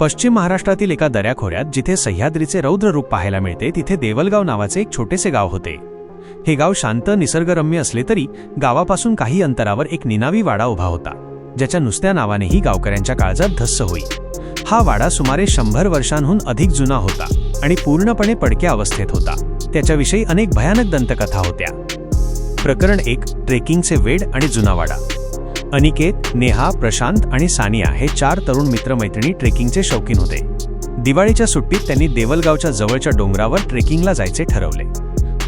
पश्चिम महाराष्ट्रातील एका दऱ्याखोऱ्यात जिथे सह्याद्रीचे रौद्र रूप पाहायला मिळते तिथे देवलगाव नावाचे एक छोटेसे गाव होते. हे गाव शांत निसर्गरम्य असले तरी गावापासून काही अंतरावर एक निनावी वाडा उभा होता ज्याच्या नुसत्या नावानेही गावकऱ्यांच्या काळजात धस्स होई. हा वाडा सुमारे शंभर वर्षांहून अधिक जुना होता आणि पूर्णपणे पडक्या अवस्थेत होता. त्याच्याविषयी अनेक भयानक दंतकथा होत्या. प्रकरण एक ट्रेकिंगचे वेड आणि जुना वाडा. अनिकेत नेहा प्रशांत आणि सानिया हे चार तरुण मित्रमैत्रिणी ट्रेकिंगचे शौकीन होते. दिवाळीच्या सुट्टीत त्यांनी देवलगावच्या जवळच्या डोंगरावर ट्रेकिंगला जायचे ठरवले.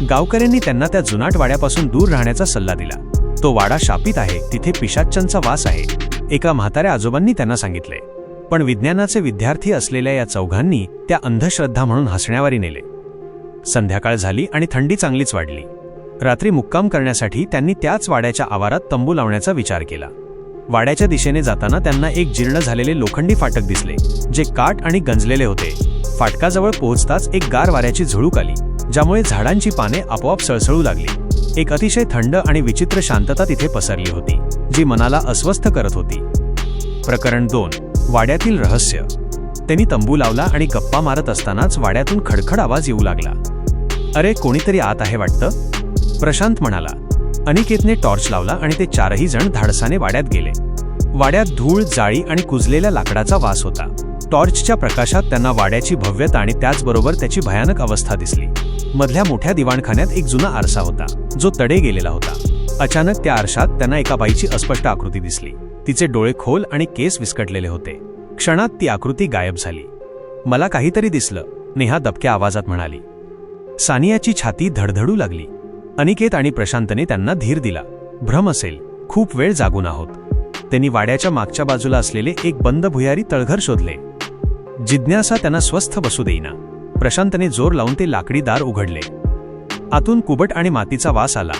गावकऱ्यांनी त्यांना त्या जुनाट वाड्यापासून दूर राहण्याचा सल्ला दिला. तो वाडा शापित आहे तिथे पिशाच्चनचा वास आहे. एका म्हाताऱ्या आजोबांनी त्यांना सांगितले. पण विज्ञानाचे विद्यार्थी असलेल्या या चौघांनी त्या अंधश्रद्धा म्हणून हसण्यावारी नेले. संध्याकाळ झाली आणि थंडी चांगलीच वाढली. रात्री मुक्काम करण्यासाठी त्यांनी त्याच वाड्याच्या आवारात तंबू लावण्याचा विचार केला. वाड्याच्या दिशेने जाताना त्यांना एक जीर्ण झालेले लोखंडी फाटक दिसले जे काट आणि गंजलेले होते. फाटकाजवळ पोहोचताच एक गार वाऱ्याची झुळूक आली ज्यामुळे झाडांची पाने आपोआप सळसळू लागली. एक अतिशय थंड आणि विचित्र शांतता तिथे पसरली होती जी मनाला अस्वस्थ करत होती. प्रकरण दोन. वाड्यातील रहस्य. त्यांनी तंबू लावला आणि गप्पा मारत असतानाच वाड्यातून खडखड आवाज येऊ लागला. अरे कोणीतरी आत आहे वाटतं? प्रशांत म्हणाला अनिकेतने टॉर्च लावला आणि ते चारही जण धाडसाने वाड्यात गेले. वाड्यात धूळ जाळी आणि कुजलेल्या लाकडाचा वास होता. टॉर्चच्या प्रकाशात त्यांना वाड्याची भव्यता आणि त्याचबरोबर त्याची भयानक अवस्था दिसली. मधल्या मोठ्या दिवाणखान्यात एक जुना आरसा होता जो तडे गेलेला होता. अचानक त्या आरशात त्यांना एका बाईची अस्पष्ट आकृती दिसली. तिचे डोळे खोल आणि केस विस्कटलेले होते. क्षणात ती आकृती गायब झाली. मला काहीतरी दिसलं नेहा दबक्या आवाजात म्हणाली. सानियाची छाती धडधडू लागली. अनिकेत आणि प्रशांतने त्यांना धीर दिला. भ्रम असेल. खूप वेळ जागून आहोत. त्यांनी वाड्याच्या मागच्या बाजूला असलेले एक बंद भुयारी तळघर शोधले. जिज्ञासा त्यांना स्वस्थ बसू देईना. प्रशांतने जोर लावून ते लाकडी दार उघडले. आतून कुबट आणि मातीचा वास आला.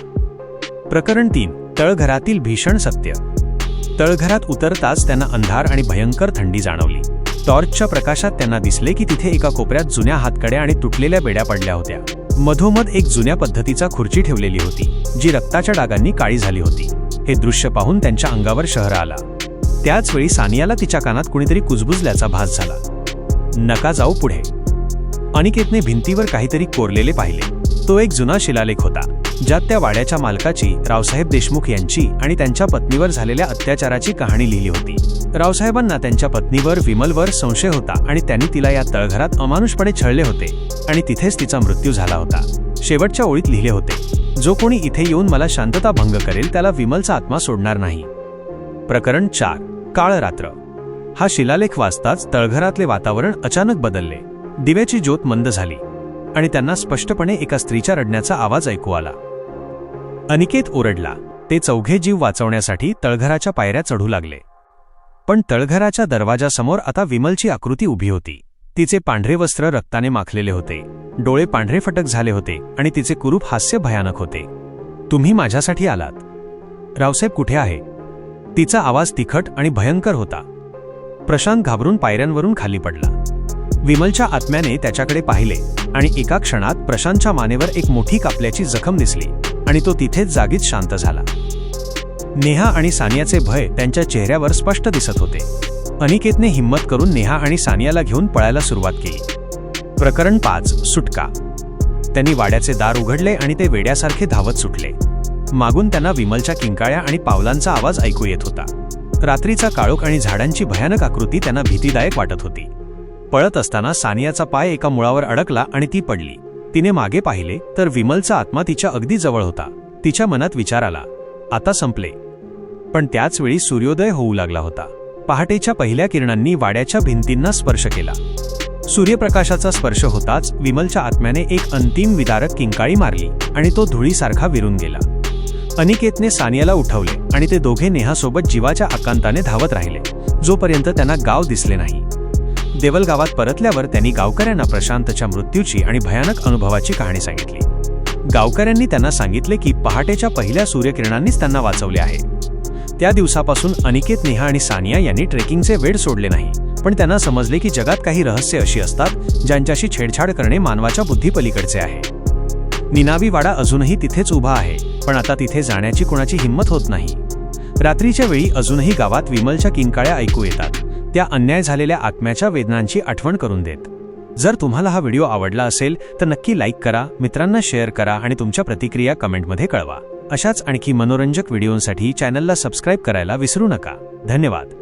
प्रकरण तीन. तळघरातील भीषण सत्य. तळघरात उतरताच त्यांना अंधार आणि भयंकर थंडी जाणवली. टॉर्चच्या प्रकाशात त्यांना दिसले की तिथे एका कोपऱ्यात जुन्या हातकड्या आणि तुटलेल्या बेड्या पडल्या होत्या. मधोमध एक जुन्या पद्धतीचा खुर्ची ठेवलेली होती जी रक्ताच्या डागांनी काळी झाली होती. हे दृश्य पाहून त्यांच्या अंगावर शहर आला. त्याच वेळी सानियाला तिच्या कानात कुणीतरी कुजबुजल्याचा भास झाला. नका जाऊ पुढे. अनिकेतने भिंतीवर काहीतरी कोरलेले पाहिले. तो एक जुना शिलालेख होता. ज्यात त्या वाड्याच्या मालकाची रावसाहेब देशमुख यांची आणि त्यांच्या पत्नीवर झालेल्या अत्याचाराची कहाणी लिहिली होती. रावसाहेबांना त्यांच्या पत्नीवर विमलवर संशय होता आणि त्यांनी तिला या तळघरात अमानुषपणे छळले होते आणि तिथेच तिचा मृत्यू झाला होता. शेवटच्या ओळीत लिहिले होते जो कोणी इथे येऊन मला शांतता भंग करेल त्याला विमलचा आत्मा सोडणार नाही. प्रकरण चार काळ रात्र. हा शिलालेख वाचताच तळघरातले वातावरण अचानक बदलले. दिव्याची ज्योत मंद झाली आणि त्यांना स्पष्टपणे एका स्त्रीच्या रडण्याचा आवाज ऐकू आला. अनिकेत ओरडला. ते चौघे जीव वाचवण्यासाठी तळघराच्या पायऱ्या चढू लागले. पण तळघराच्या दरवाजासमोर आता विमलची आकृती उभी होती. तिचे पांढरे वस्त्र रक्ताने माखलेले होते. डोळे पांढरे फटक झाले होते आणि तिचे कुरूप हास्य भयानक होते. तुम्ही माझ्यासाठी आलात. रावसाहेब कुठे आहे? तिचा आवाज तिखट आणि भयंकर होता. प्रशांत घाबरून पायऱ्यांवरून खाली पडला. विमलच्या आत्म्याने त्याच्याकडे पाहिले आणि एका क्षणात प्रशांतच्या मानेवर एक मोठी कापल्याची जखम दिसली. आणि तो तिथेच जागीच शांत झाला. नेहा आणि सानियाचे भय त्यांच्या चेहऱ्यावर स्पष्ट दिसत होते. अनिकेतने हिंमत करून नेहा आणि सानियाला घेऊन पळायला सुरुवात केली. प्रकरण पाच सुटका. त्यांनी वाड्याचे दार उघडले आणि ते वेड्यासारखे धावत सुटले. मागून त्यांना विमलच्या किंकाळ्या आणि पावलांचा आवाज ऐकू येत होता. रात्रीचा काळोख आणि झाडांची भयानक आकृती त्यांना भीतीदायक वाटत होती. पळत असताना सानियाचा पाय एका मुळावर अडकला आणि ती पडली. तिने मागे पाहिले तर विमलचा आत्मा तिच्या अगदी जवळ होता. तिच्या मनात विचार आला. आता संपले. पण त्याच वेळी सूर्योदय होऊ लागला होता. पहाटेच्या पहिल्या किरणांनी वाड्याच्या भिंतींना स्पर्श केला. सूर्यप्रकाशाचा स्पर्श होताच विमलच्या आत्म्याने एक अंतिम विदारक किंकाळी मारली आणि तो धुळीसारखा विरून गेला. अनिकेतने सानियाला उठवले आणि ते दोघे नेहासोबत जीवाच्या आकांताने धावत राहिले. जोपर्यंत त्यांना गाव दिसले नाही. देवलगावात परतल्यावर त्यांनी गावकऱ्यांना प्रशांतच्या मृत्यूची आणि भयानक अनुभवाची कहाणी सांगितली. गावकऱ्यांनी त्यांना सांगितले की पहाटेच्या पहिल्या सूर्यकिरणांनीच त्यांना वाचवले आहे. त्या दिवसापासून अनिकेत नेहा आणि सानिया यांनी ट्रेकिंगचे वेळ सोडले नाही पण त्यांना समजले की जगात काही रहस्य अशी असतात ज्यांच्याशी छेडछाड करणे मानवाच्या बुद्धीपलीकडचे आहे. निनावी वाडा अजूनही तिथेच उभा आहे पण आता तिथे जाण्याची कुणाची हिंमत होत नाही. रात्रीच्या वेळी अजूनही गावात विमलच्या किंकाळ्या ऐकू येतात. त्या अन्याय झालेल्या आत्म्याच्या वेदनांची आठवण करून देत. जर तुम्हाला हा व्हिडिओ आवडला असेल तर नक्की लाईक करा मित्रांना शेअर करा आणि तुमच्या प्रतिक्रिया कमेंटमध्ये कळवा. अशाच आणखी मनोरंजक व्हिडिओंसाठी चॅनलला सबस्क्राईब करायला विसरू नका. धन्यवाद.